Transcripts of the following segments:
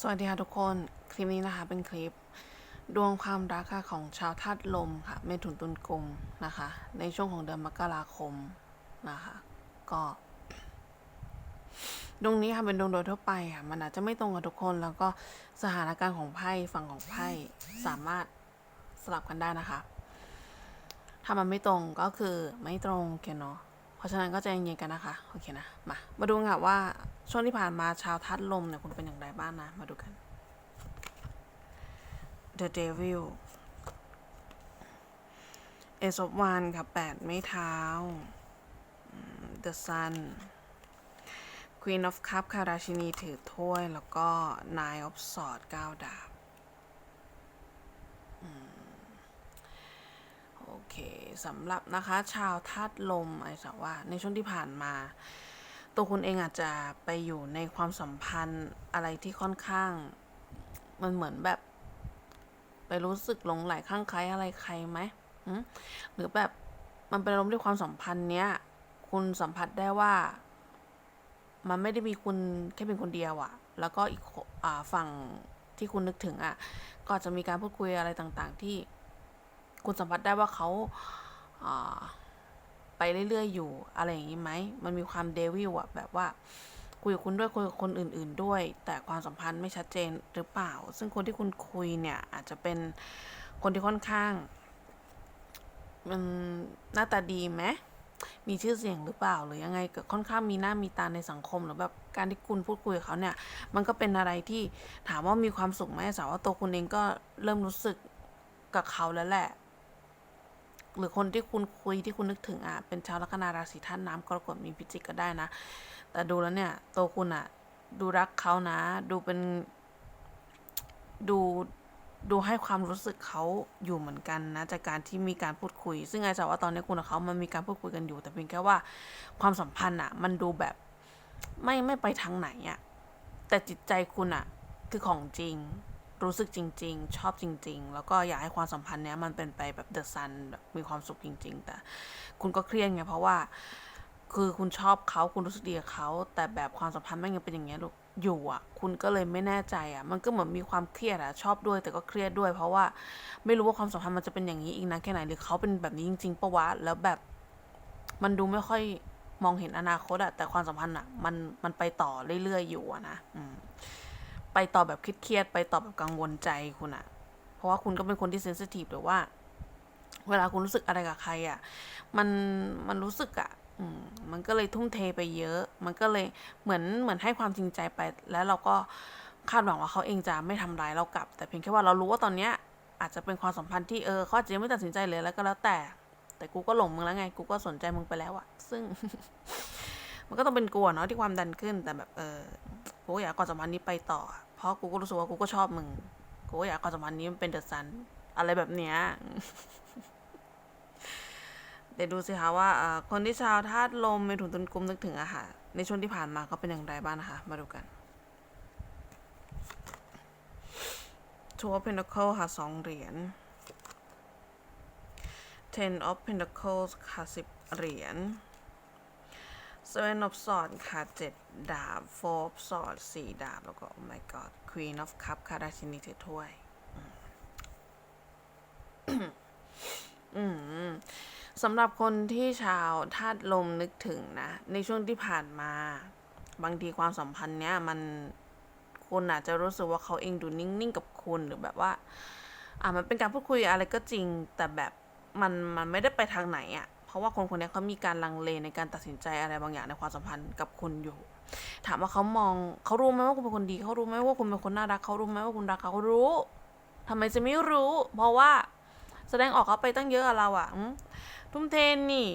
สวัสดีค่ะทุกคน คลิปนี้นะคะเป็นคลิป ดวงความรักค่ะของชาวธาตุลมค่ะเมถุนตุลกุมนะคะ ในช่วงของเดือนมกราคมนะคะ ก็ดวงนี้ค่ะเป็นดวงโดยทั่วไปค่ะมันอาจจะไม่ตรงกับทุกคนแล้วก็สถานการณ์ของไพ่ฝั่งของไพ่สามารถสลับกันได้นะคะ ถ้ามันไม่ตรงก็คือไม่ตรงเคเนาะเพราะฉะนั้นก็ใจเย็นๆกันนะคะโอเคนะมามาดูค่ะว่า ช่วงที่ผ่านมาชาวทัดลมเนี่ยคุณเป็นอย่างไรบ้างนะ มาดูกัน The Devil Ace of Wands ค่ะแปดไม้เท้า The Sun Queen of Cup ค่ะราชินีถือถ้วย แล้วก็ Nine of Swords เก้าดาบโอเคสำหรับนะคะ ชาวธาตุลมไอ้สาวว่า ในช่วงที่ผ่านมา ตัวคุณเองอาจจะไปอยู่ในความสัมพันธ์อะไรที่ค่อนข้าง มันเหมือนแบบ ไปรู้สึกหลงไหลข้างใครอะไรใครไหมหรือแบบมันเป็นอารมณ์ที่ความสัมพันธ์เนี้ย คุณสัมผัสได้ว่า มันไม่ได้มีคุณแค่เป็นคนเดียวอะแล้วก็อีกอฝั่งที่คุณนึกถึงอะก็จะมีการพูดคุยอะไรต่าง ๆ ที่คุณสัมผัสได้ว่าเขาา ไปเรื่อยๆอยู่อะไรอย่างนี้ไหมมันมีความเดวิลอะแบบว่าคุยกับคุณด้วยคุยกับคนอื่น ๆด้วย แต่ความสัมพันธ์ไม่ชัดเจนหรือเปล่า ซึ่งคนที่คุณคุยเนี่ยอาจจะเป็นคนที่ค่อนข้าง มันหน้าตาดีไหมมีชื่อเสียงหรือเปล่าหรือยังไงก็ค่อนข้างมีหน้ามีตาในสังคมหรือแบบการที่คุณพูดคุยกับเขาเนี่ย มันก็เป็นอะไรที่ถามว่ามีความสุขไหมสาวว่าตัวคุณเองก็เริ่มรู้สึกกับเขาแล้วแหละ หรือคนที่คุณคุยที่คุณนึกถึงอะเป็นชาวลัคนาราศีธาตุน้ำกรกฎมีพิจิกก็ได้นะ แต่ดูแล้วเนี่ยตัวคุณอะ ดูรักเขานะ ดูเป็น ดูดูให้ความรู้สึกเขาอยู่เหมือนกันนะ จากการที่มีการพูดคุย ซึ่งไอ้จะว่าตอนนี้คุณกับเขามันมีการพูดคุยกันอยู่ แต่เพียงแค่ว่าความสัมพันธ์อะ มันดูแบบไม่ไม่ไปทางไหนอะแต่จิตใจคุณอะ คือของจริง รู้สึกจริง ๆ ชอบจริง ๆ แล้วก็อยากให้ความสัมพันธ์เนี้ยมันเป็นไปแบบเดอะซันแบบมีความสุขจริง ๆ แต่คุณก็เครียดไงเพราะว่า คือคุณชอบเขาคุณรู้สึกดีกับเขาแต่แบบความสัมพันธ์แม่งยังเป็นอย่างเงี้ยลูกอยู่อะ คุณก็เลยไม่แน่ใจอะ มันก็เหมือนมีความเครียดอะ ชอบด้วยแต่ก็เครียดด้วย เพราะว่าไม่รู้ว่าความสัมพันธ์มันจะเป็นอย่างนี้อีกนานแค่ไหนหรือเขาเป็นแบบนี้จริงๆปะวะแล้วแบบมันดูไม่ค่อยมองเห็นอนาคตอะแต่ความสัมพันธ์อะมันมันไปต่อเรื่อยๆอยู่อะนะอืม ไปต่อแบบเครียดๆไปต่อแบบกังวลใจคุณอะเพราะว่าคุณก็เป็นคนที่เซนซิทีฟหรือว่า เวลาคุณรู้สึกอะไรกับใครอะมันมันรู้สึกอะอืมมันก็เลยทุ่มเทไปเยอะ มันก็เลยเหมือนเหมือนให้ความจริงใจไป แล้วเราก็คาดหวังว่าเขาเองจะไม่ทำร้ายเรากลับ แต่เพียงแค่ว่าเรารู้ว่าตอนเนี้ยอาจจะเป็นความสัมพันธ์ที่เออเขาอาจจะยังไม่ตัดสินใจเลยแล้วก็แล้วแต่ แต่กูก็หลงมึงแล้วไง กูก็สนใจมึงไปแล้วอะซึ่ง มันก็ต้องเป็นกลัวเนาะที่ความดันขึ้นแต่แบบเออกูก็อยากให้ความสัมพันธ์นี้ไปต่อ เพราะกูก็รู้สึกว่ากูก็ชอบมึง กูก็อยากความสัมพันธ์นี้มันเป็นเดอะซัน อะไรแบบเนี้ย เดี๋ยวดูสิคะว่าคนที่ชาวธาตุลมในถุนตุนกุมนึกถึงอะค่ะ ในช่วงที่ผ่านมาก็เป็นอย่างไรบ้างนะคะ มาดูกัน Two of Pentacles ค่ะสองเหรียญ Ten of Pentacles ค่ะสิบเหรียญ Seven of Swords ค่ะเจ็ดดาบ Four of Swords สี่ดาบ แล้วก็ Oh my God Queen of Cup ค่ะราชินีถือถ้วย อืมสำหรับคนที่ชาวธาตุลมนึกถึงนะ ในช่วงที่ผ่านมา บางทีความสัมพันธ์เนี้ย มันคุณอาจจะรู้สึกว่าเขาเองดูนิ่ง ๆ กับคุณหรือแบบว่า อ่ามันเป็นการพูดคุยอะไรก็จริง แต่แบบมันมันไม่ได้ไปทางไหนอะ่ะ เพราะว่าคนคนนี้เขามีการลังเลในการตัดสินใจอะไรบางอย่างในความสัมพันธ์กับคุณอยู่ ถามว่าเขามองเขารู้ไหมว่าคุณเป็นคนดีเขารู้ไหมว่าคุณเป็นคนน่ารักเขารู้ไหมว่าคุณรักเขาเขารู้ทำไมจะไม่รู้ เพราะว่าแสดงออกเขาไปตั้งเยอะอะเราอะทุ่มเทนี่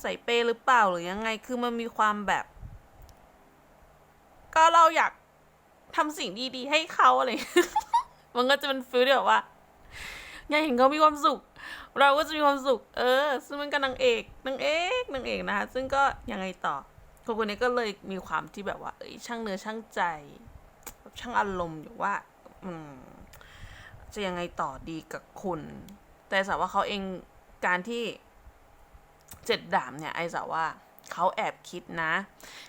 ใส่เปย์หรือเปล่าหรือยังไงคือมันมีความแบบ ก็เราอยากทำสิ่งดีๆ ให้เขาอะไร มันก็จะเป็นฟีลที่แบบว่า อยากเห็นเขามีความสุข เราก็จะมีความสุข เออ ซึ่งมันก็นางเอกนางเอกนางเอกนะคะ ซึ่งก็ยังไงต่อคนคนนี้ก็เลยมีความที่แบบว่า เอ้ยช่างเนื้อช่างใจ ช่างอารมณ์อยู่ว่า อืม จะยังไงต่อดีกับคุณ แต่สาวว่าเขาเองการที่เจ็ดดาบเนี่ย ไอ้สาวว่าเขาแอบคิดนะ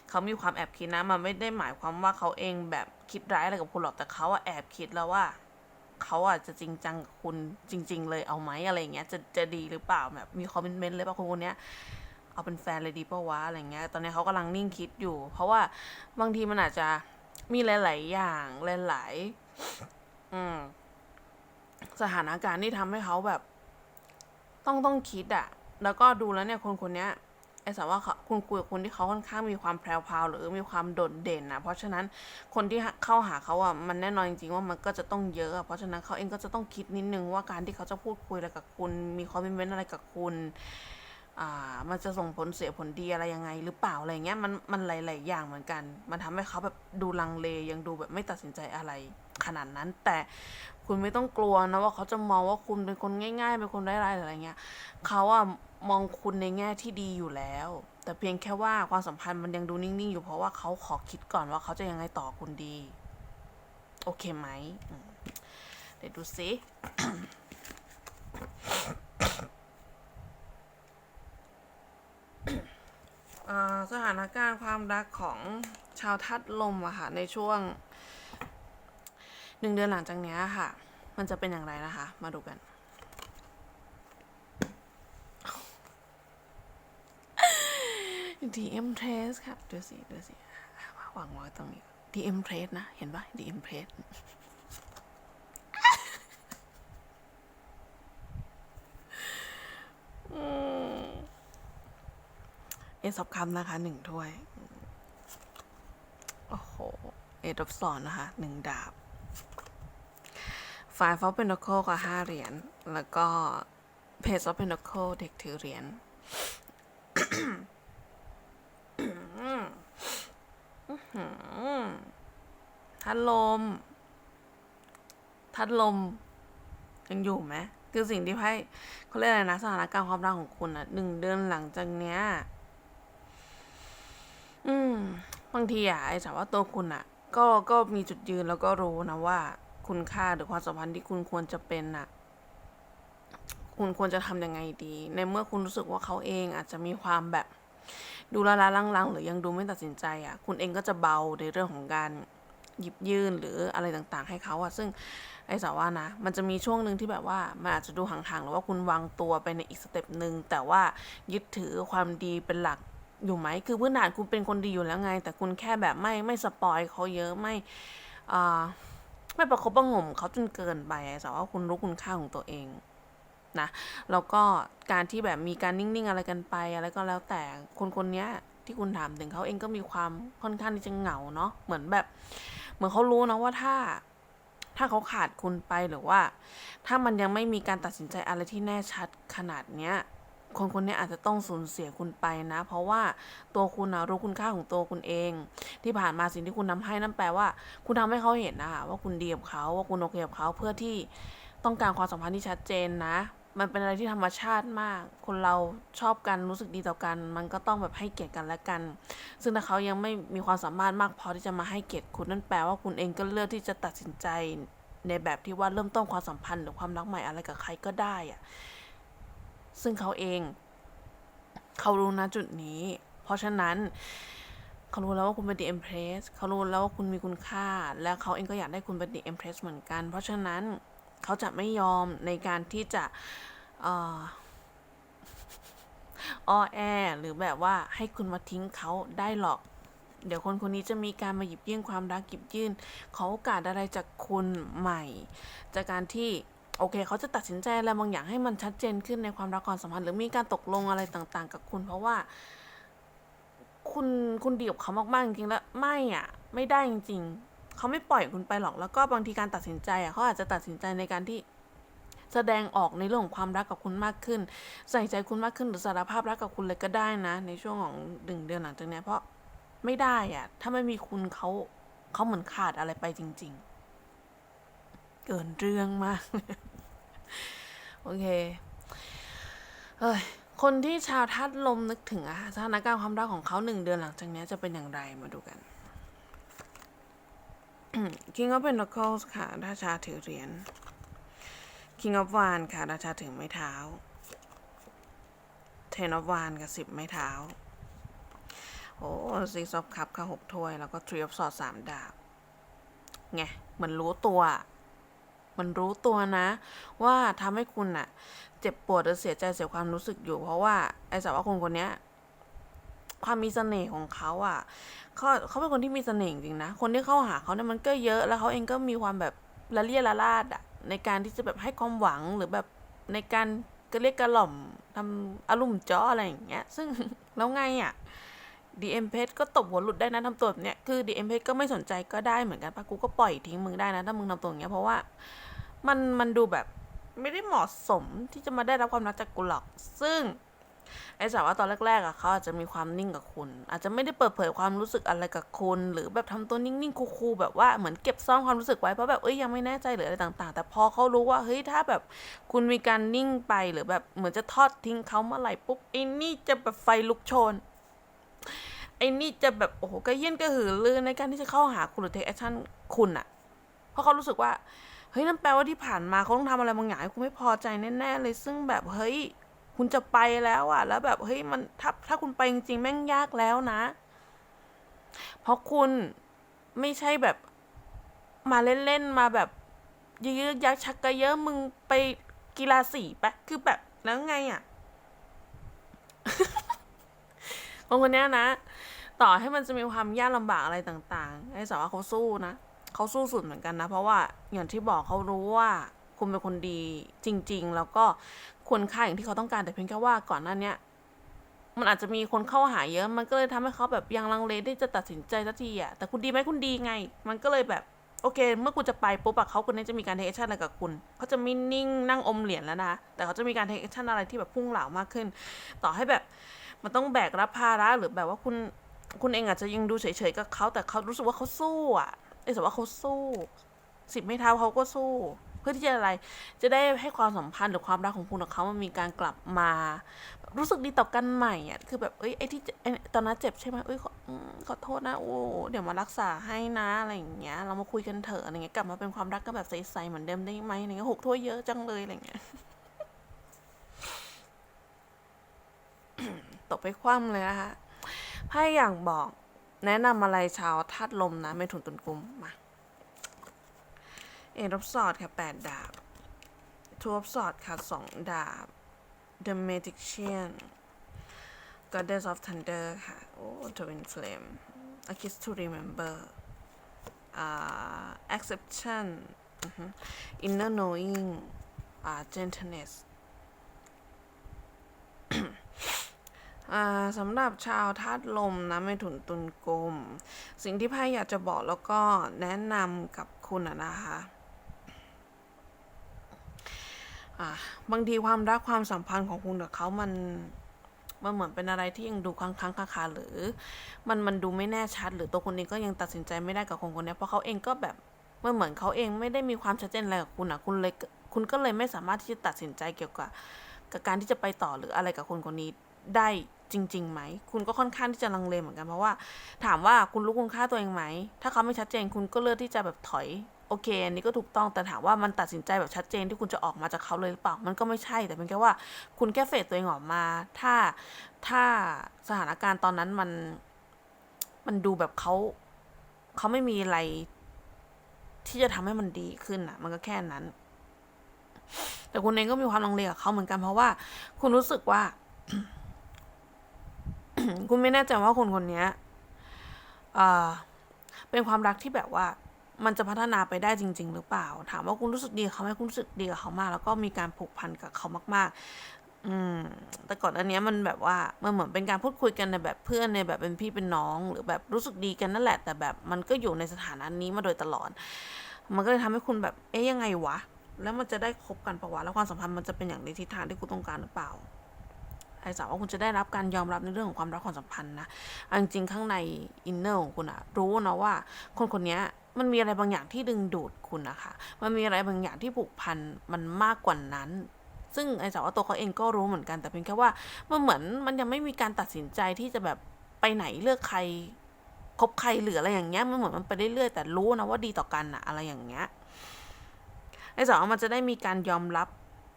เขามีความแอบคิดนะ มันไม่ได้หมายความว่าเขาเองแบบคิดร้ายอะไรกับคุณหรอก แต่เขาอะแอบคิดแล้วว่า เขาอาจจะจริงจังกับคุณจริง ๆ เลยเอาไหมอะไรเงี้ยจะจะดีหรือเปล่าแบบมีคอมเมนต์เลยป่ะคนคนเนี้ยเอาเป็นแฟนเลยดีป่าวะอะไรเงี้ยตอนนี้เขากำลังนิ่งคิดอยู่ เพราะว่าบางทีมันอาจจะมีหลาย ๆ อย่างหลายๆอืมสถานการณ์ที่ทำให้เขาแบบ ต้องต้องคิดอะแล้วก็ดูแล้วเนี่ยคนคนเนี้ย ไอ้สาวว่าเขาคุณคุยกับคนที่เขาค่อนข้างมีความแพรวพราวหรือมีความโดดเด่นนะเพราะฉะนั้นคนที่เข้าหาเขาอะมันแน่นอนจริงๆว่ามันก็จะต้องเยอะ เพราะฉะนั้นเขาเองก็จะต้องคิดนิดนึงว่าการที่เขาจะพูดคุยอะไรกับคุณ มีคอมเมนต์อะไรกับคุณอ่ามันจะส่งผลเสียผลดีอะไรยังไง หรือเปล่าอะไรเงี้ยมันมันหลายๆอย่างเหมือนกัน มันทำให้เขาแบบดูลังเลยังดูแบบไม่ตัดสินใจอะไรขนาดนั้น แต่คุณไม่ต้องกลัวนะว่าเขาจะมองว่าคุณเป็นคนง่าย ๆ เป็นคนไร้ายๆหรือะไรเงี้ยเขาอะ มองคุณในแง่ที่ดีอยู่แล้ว แต่เพียงแค่ว่าความสัมพันธ์มันยังดูนิ่งๆ อยู่เพราะว่าเขาขอคิดก่อนว่าเขาจะยังไงต่อคุณดี โอเคไหมเดี๋ยวดูซิสถานการณ์ความรักของชาวทัดลมอะค่ะในช่วงหนึ่งเดือนหลังจากนี้ค่ะ มันจะเป็นอย่างไรนะคะ มาดูกัน DM Trace ค่ะดูสิ ดูสิวางไว้ตรงนี้ DM Trace นะ เห็นปะ DM Trace เอสอบคำนะคะหนึ่งถ้วย โอ้โห เอดอบสอนนะคะหนึ่งดาบฝ่ายฟอเป็นโคก็ห้าเหรียญ แล้วก็เพจฟเป็นนโคเด็กถือเหรียญ ทัดลมทัดลม ยังอยู่ไหมคือสิ่งที่ไพ่เขาเรียกอะไรนะสถานการณ์ความรักของคุณอะหนึ่งเดือนหลังจากเนี้ย อืม บางทีอะไอ้สาวว่าตัวคุณอะก็ก็มีจุดยืนแล้วก็รู้นะว่า คุณค่าหรือความสัมพันธ์ที่คุณควรจะเป็นอะคุณควรจะทำยังไงดี ในเมื่อคุณรู้สึกว่าเขาเองอาจจะมีความแบบ ดูละละลังๆหรือยังดูไม่ตัดสินใจอะคุณเองก็จะเบาในเรื่องของการ หยิบยื่นหรืออะไรต่างๆ ให้เขาอะซึ่งไอ้สาวว่านะ มันจะมีช่วงหนึ่งที่แบบว่ามันอาจจะดูห่างๆหรือว่าคุณวางตัวไปในอีกสเต็ปหนึ่งแต่ว่ายึดถือความดีเป็นหลักอยู่ไหมคือพื้นฐานคุณเป็นคนดีอยู่แล้วไง แต่คุณแค่แบบไม่ไม่สปอยเขาเยอะไม่อ่าไม่ประคบประหงมเขาจนเกินไปแต่ว่าคุณรู้คุณค่าของตัวเองนะแล้วก็การที่แบบมีการนิ่งๆอะไรกันไป อะไรก็แล้วแต่คนคนนี้ที่คุณถามถึงเขาเองก็มีความค่อนข้างที่จะเหงาเนาะเหมือนแบบ เหมือนเขารู้นะว่าถ้า ถ้าเขาขาดคุณไปหรือว่า ถ้ามันยังไม่มีการตัดสินใจอะไรที่แน่ชัดขนาดเนี้ยคนคนนี้อาจจะต้องสูญเสียคุณไปนะ เพราะว่าตัวคุณนะรู้คุณค่าของตัวคุณเอง ที่ผ่านมาสิ่งที่คุณทำให้นั่นแปลว่า คุณทำให้เขาเห็นนะคะว่าคุณดีกับเขาว่าคุณโอเคกับเขาเพื่อที่ต้องการความสัมพันธ์ที่ชัดเจนนะ มันเป็นอะไรที่ธรรมชาติมาก คนเราชอบกันรู้สึกดีต่อกัน มันก็ต้องแบบให้เกียรติกันและกัน ซึ่งถ้าเขายังไม่มีความสามารถมากพอที่จะมาให้เกียรติคุณนั่นแปลว่าคุณเองก็เลือกที่จะตัดสินใจในแบบที่ว่าเริ่มต้นความสัมพันธ์หรือความรักใหม่อะไรกับใครก็ได้อะซึ่งเขาเอง เขารู้นะจุดนี้ เพราะฉะนั้นเขารู้แล้วว่าคุณเป็น The Empress เขารู้แล้วว่าคุณมีคุณค่า และเขาเองก็อยากได้คุณเป็น The Empress เหมือนกัน เพราะฉะนั้น เขาจะไม่ยอมในการที่จะอ่ออ้อแอหรือแบบว่าให้คุณมาทิ้งเขาได้หรอก เดี๋ยวคนคนนี้จะมีการมาหยิบยื่นความรักหยิบยื่นขอโอกาสอะไรจากคุณใหม่ จากการที่โอเค เขาจะตัดสินใจอะไรบางอย่างให้มันชัดเจนขึ้นในความรักความสัมพันธ์หรือมีการตกลงอะไรต่างๆ กับคุณ เพราะว่า คุณคุณดีกับเขามากๆจริงๆแล้วไม่อะ ไม่ได้จริง ๆ เขาไม่ปล่อยคุณไปหรอก แล้วก็บางทีการตัดสินใจอะเขาอาจจะตัดสินใจในการที่แสดงออกในเรื่องของความรักกับคุณมากขึ้น ใส่ใจคุณมากขึ้นหรือสารภาพรักกับคุณเลยก็ได้นะ ในช่วงของหนึ่งเดือนหลังจากนี้เพราะไม่ได้อะถ้าไม่มีคุณเขาเขาเหมือนขาดอะไรไปจริง ๆ เกินเรื่องมากโอเคเอ้ยคนที่ชาวทัดลมนึกถึงอะสถานการณ์ความรักของเขาหนึ่งเดือนหลังจากนี้จะเป็นอย่างไรมาดูกัน King of Pentacles ค่ะ ราชาถือเหรียญ King of Wands ค่ะ ราชาถือไม้เท้า Ten of Wands กับสิบไม้เท้า โอ้ Six of Cups ค่ะหกถ้วย แล้วก็ Three of Swords สามดาบ ไงเหมือนรู้ตัวมันรู้ตัวนะ ว่าทำให้คุณอะเจ็บปวดหรือเสียใจเสียความรู้สึกอยู่ เพราะว่าไอ้สาวว่าคนคนเนี้ย ความมีเสน่ห์ของเขาอะเขาเขาเป็นคนที่มีเสน่ห์จริงนะคนที่เข้าหาเขาเนี่ยมันก็เยอะแล้วเขาเองก็มีความแบบละเลียละลาดอะในการที่จะแบบให้ความหวังหรือแบบในการกระเรียกกระหล่อมทำอารมณ์จ้ออะไรอย่างเงี้ย ซึ่งแล้วไงอะดีเอ็มเพก็ตบหัวหลุดได้นะทำตัวแบบเนี้ยคือดีเอ็มเพก็ไม่สนใจก็ได้เหมือนกันปะกูก็ปล่อยทิ้งมึงได้นะถ้ามึงทำตัวอย่างเงี้ยเพราะว่ามันมันดูแบบไม่ได้เหมาะสมที่จะมาได้รับความรักจากกูหรอก ซึ่ง ไอ้สาวว่าตอนแรกๆอะเขาอาจจะมีความนิ่งกับคุณ อาจจะไม่ได้เปิดเผยความรู้สึกอะไรกับคุณ หรือแบบทำตัวนิ่งๆคูลๆแบบว่าเหมือนเก็บซ่อนความรู้สึกไว้เพราะแบบเอ้ยยังไม่แน่ใจหรืออะไรต่าง ๆ แต่พอเขารู้ว่าเฮ้ยถ้าแบบคุณมีการนิ่งไปหรือแบบเหมือนจะทอดทิ้งเขาเมื่อไหร่ปุ๊บไอ้นี่จะแบบไฟลุกโชนไอ้นี่จะแบบโอ้โหกระเยี่ยนกระหือรือในการที่จะเข้าหาคุณหรือเทคแอคชั่นคุณอะเพราะเขารู้สึกว่าเฮ้ยนั่นแปลว่าที่ผ่านมาเขาต้องทำอะไรบางอย่างให้คุณไม่พอใจแน่ๆเลยซึ่งแบบเฮ้ย คุณจะไปแล้วอะแล้วแบบเฮ้ยมันถ้าถ้าคุณไปจริงๆแม่งยากแล้วนะ เพราะคุณไม่ใช่แบบมาเล่นๆมาแบบยืดยักชักกระเยอะมึงไปกีฬาสีปะคือแบบแล้วไงอะคนคนเนี้ยนะ ต่อให้มันจะมีความยากลำบากอะไรต่าง ๆ ไอ้สาวว่าเขาสู้นะเขาสู้สุดเหมือนกันนะ เพราะว่าอย่างที่บอกเขารู้ว่า คุณเป็นคนดีจริง ๆ แล้วก็ควรค่าอย่างที่เขาต้องการแต่เพียงแค่ว่าก่อนหน้านี้มันอาจจะมีคนเข้าหาเยอะ มันก็เลยทำให้เขาแบบยังลังเลที่จะตัดสินใจสักทีอะแต่คุณดีไหมคุณดีไง มันก็เลยแบบโอเค เมื่อคุณจะไปปุ๊บอะเขาคนนี้จะมีการเทคชั่นอะไรกับคุณเขาจะไม่นิ่งนั่งอมเหรียญแล้วนะ แต่เขาจะมีการเทคชั่นอะไรที่แบบพุ่งเหลามากขึ้น ต่อให้แบบมันต้องแบกรับภาระหรือแบบว่าคุณคุณเองอาจจะยังดูเฉยๆกับเขาแต่เขารู้สึกว่าเขาสู้อะไอ้สว่าเขาสู้ สิบไม่เท้าเขาก็สู้ พื่อที่จะอะไร จะได้ให้ความสัมพันธ์หรือความรักของคุณกับเขามันมีการกลับมา รู้สึกดีต่อกันใหม่อะคือแบบเอ้ยไอ้ที่ตอนนั้นเจ็บใช่ไหมเอ้ยขอขอโทษนะโอ้เดี๋ยวมารักษาให้นะอะไรอย่างเงี้ย เรามาคุยกันเถอะอะไรเงี้ยกลับมาเป็นความรักกันแบบใสๆเหมือนเดิมได้ไหมอะไรเงี้ยหกถ้วยเยอะจังเลยอะไรเงี้ยตกไปคว่ำเลยนะคะไพ่อย่างบอกแนะนำอะไรชาวธาตุลมนะไม่ถุนตุนกุมมา เอรบสอดค่ะแปดดาบทูบสอดค่ะสองดาบ The Magician Goddess of Thunder ค่ะ โอ้ Twin Flame A Kiss to Remember อ่า Acceptation อือฮึ Inner Knowing อ่า Gentleness สำหรับชาวธาตุลมนะไม่ถุนตุนกลม สิ่งที่ไพ่อยากจะบอกแล้วก็แนะนำกับคุณอะนะคะ อ่าบางทีความรักความสัมพันธ์ของคุณกับเขามันมันเหมือนเป็นอะไรที่ยังดูค้างค้างคาคาหรือ มันมันดูไม่แน่ชัด หรือตัวคุณเองก็ยังตัดสินใจไม่ได้กับคนคนนี้เพราะเขาเองก็แบบมันเหมือนเขาเองไม่ได้มีความชัดเจนอะไรกับคุณอะคุณเลยคุณก็เลยไม่สามารถที่จะตัดสินใจเกี่ยวกับกับการที่จะไปต่อหรืออะไรกับคนคนนี้ได้จริงๆไหม คุณก็ค่อนข้างที่จะลังเลเหมือนกันเพราะว่า ถามว่าคุณรู้คุณค่าตัวเองไหม ถ้าเขาไม่ชัดเจนคุณก็เลือกที่จะแบบถอย โอเคอันนี้ก็ถูกต้องแต่ถามว่ามันตัดสินใจแบบชัดเจนที่คุณจะออกมาจากเขาเลยหรือเปล่ามันก็ไม่ใช่ แต่เป็นแค่ว่าคุณแค่เฟดตัวเองออกมา ถ้าถ้าสถานการณ์ตอนนั้นมันมันดูแบบเขาเขาไม่มีอะไรที่จะทำให้มันดีขึ้นอะ มันก็แค่นั้น แต่คุณเองก็มีความลังเลกับเขาเหมือนกันเพราะว่า คุณรู้สึกว่า คุณไม่แน่ใจว่าคนคนนี้เป็นความรักที่แบบว่า มันจะพัฒนาไปได้จริง ๆ หรือเปล่า ถามว่าคุณรู้สึกดีเขาไหมคุณรู้สึกดีกับเขามาก แล้วก็มีการผูกพันกับเขามาก ๆ อืม แต่ก่อนอันนี้มันแบบว่ามันเหมือนเป็นการพูดคุยกันในแบบเพื่อนในแบบเป็นพี่เป็นน้อง หรือแบบรู้สึกดีกันนั่นแหละ แต่แบบมันก็อยู่ในสถานะนี้มาโดยตลอด มันก็เลยทำให้คุณแบบ เอ๊ยยังไงวะ แล้วมันจะได้คบกันปะวะแล้วความสัมพันธ์มันจะเป็นอย่างในทิศทางที่คุณต้องการหรือเปล่าไอ้สาวว่าคุณจะได้รับการยอมรับในเรื่องของความรักความสัมพันธ์นะอาจริงๆข้างในอินเนอร์ของคุณอะรู้นะว่า คนคนนี้ มันมีอะไรบางอย่างที่ดึงดูดคุณนะคะ มันมีอะไรบางอย่างที่ผูกพันมันมากกว่านั้น ซึ่งไอ้สาวว่าตัวเขาเองก็รู้เหมือนกัน แต่เพียงแค่ว่ามันเหมือนมันยังไม่มีการตัดสินใจที่จะแบบไปไหนเลือกใครคบใครหรืออะไรอย่างเงี้ยมันเหมือนมันไปเรื่อยๆแต่รู้นะว่าดีต่อกันอะอะไรอย่างเงี้ยไอ้สาวมันจะได้มีการยอมรับ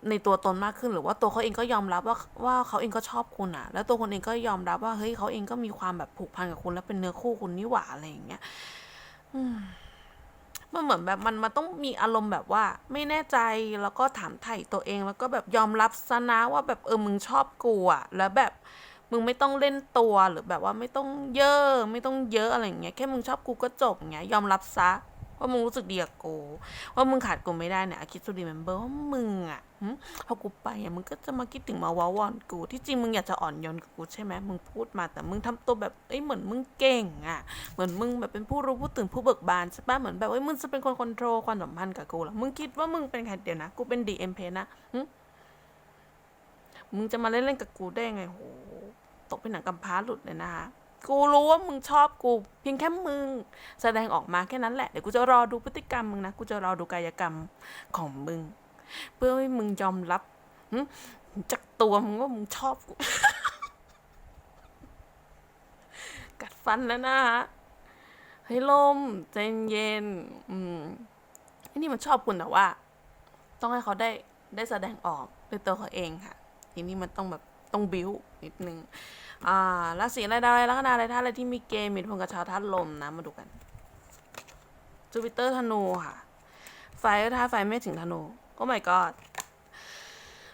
ในตัวตนมากขึ้นหรือว่าตัวเขาเองก็ยอมรับว่าว่าเขาเองก็ชอบคุณอะแล้วตัวคนเองก็ยอมรับว่าเฮ้ยเขาเองก็มีความแบบผูกพันกับคุณ แล้วเป็นเนื้อคู่คุณนี่หว่าอะไรอย่างเงี้ย อืม มันเหมือนแบบมันมันต้องมีอารมณ์แบบว่า ไม่แน่ใจแล้วก็ถามไถ่ตัวเอง แล้วก็แบบยอมรับซะนะว่าแบบเออมึงชอบกูอะแล้วแบบมึงไม่ต้องเล่นตัวหรือแบบว่าไม่ต้องเยอะไม่ต้องเยอะอะไรอย่างเงี้ยแค่มึงชอบกูก็จบอย่างเงี้ยยอมรับซะ ว่ามึงรู้สึกดีกับกู ว่ามึงขาดกูไม่ได้เนี่ยคิดสุดีเมมเบอร์ว่ามึงอะพอกูไปอะมึงก็จะมาคิดถึงมาว้าวอนกู ที่จริงมึงอยากจะอ่อนโยนกับกูใช่ไหมมึงพูดมาแต่มึงทำตัวแบบเอ้ยเหมือนมึงเก่งอะเหมือนมึงแบบเป็นผู้รู้ผู้ตื่นผู้เบิกบานใช่ปะเหมือนแบบว่ามึงจะเป็นคนคอนโทรลความสัมพันธ์กับกูหรอมึงคิดว่ามึงเป็นใครเดี๋ยวนะกูเป็นดีเอ็มเพนะมึงจะมาเล่นเล่นกับกูได้ไงโหตกเป็นหนังกำพร้าหลุดเลยนะคะ กูรู้ว่ามึงชอบกูเพียงแค่มึง แสดงออกมาแค่นั้นแหละ เดี๋ยวกูจะรอดูพฤติกรรมมึงนะ กูจะรอดูกายกรรมของมึง เพื่อให้มึงยอมรับจากตัวมึงว่ามึงชอบกู กัดฟันแล้วนะฮะเฮ้ยลมใจเย็น อืมนี่มันชอบคุณแต่ว่า ต้องให้เขาได้ได้แสดงออกด้วยตัวเขาเองค่ะทีนี้มันต้องแบบ ต้องบิ้วนิดนึงอ่าราศีอะไรดาวอะไรลัคนาอะไรท่าอะไรที่มีเกมมีผลกับชาวธาตุลมนะมาดูกันจูปิเตอร์ธนูค่ะไฟก็ท่าไฟไม่ถึงธนูโอ้ my god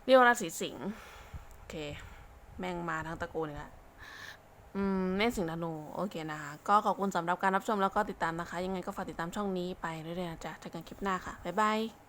เรียกว่าราศีสิงห์โอเค แม่งมาทั้งตระกูลเลยละอืมเม่นสิงห์ธนูโอเคนะคะก็ขอบคุณสำหรับการรับชมแล้วก็ติดตามนะคะ ยังไงก็ฝากติดตามช่องนี้ไปเรื่อยๆนะจ๊ะเจอกันคลิปหน้าค่ะบ๊ายบาย